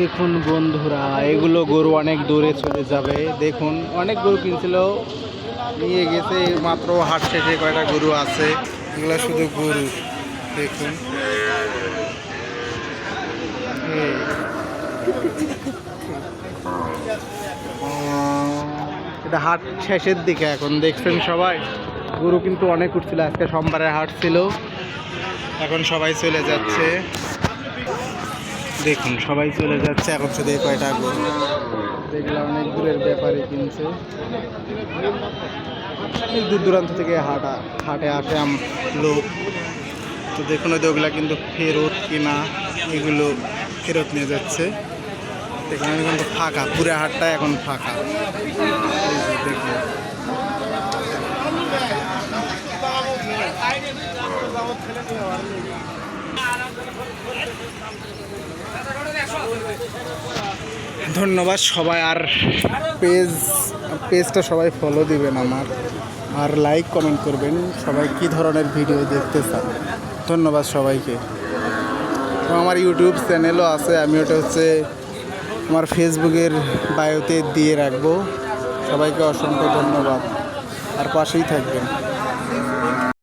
দেখুন বন্ধুরা, এগুলো গরু অনেক দূরে চলে যাবে। দেখুন, অনেক গরু কিনছিল, নিয়ে গেছে, মাত্র হাট শেষে কয়টা গরু আছে, এগুলো শুধু গরু, দেখুন। এটা হাট শেষের দিকে এখন, দেখছেন সবাই? গরু কিন্তু অনেক উঠছিল, আজকে সোমবারে হাট ছিল। এখন সবাই চলে যাচ্ছে। দেখুন সবাই চলে যাচ্ছে। এখন শুধু কয়টা গরু দেখলাম অনেক দূরের ব্যাপারে কিনছে। অনেক দূর দূরান্ত থেকে হাটা হাটে আসে লোক। তো দেখুন ওই ওগুলা কিন্তু ফেরত কিনা এগুলো ফেরত নিয়ে যাচ্ছে। এখানে কিন্তু ফাঁকা পুরো হাটটা এখন ফাঁকা। দেখুন। ধন্যবাদ, সবাই আর পেজ, পেজটা সবাই ফলো দিবেন আমার। আর লাইক কমেন্ট করবেন, সবাই কি ধরনের ভিডিও দেখতে চান। ধন্যবাদ সবাইকে। এবং আমার ইউটিউব চ্যানেলও আছে, আমি ওটা হচ্ছে আমার ফেসবুকের বায়োতে দিয়ে রাখব। সবাইকে অসংখ্য ধন্যবাদ। আর পাশেই থাকবেন।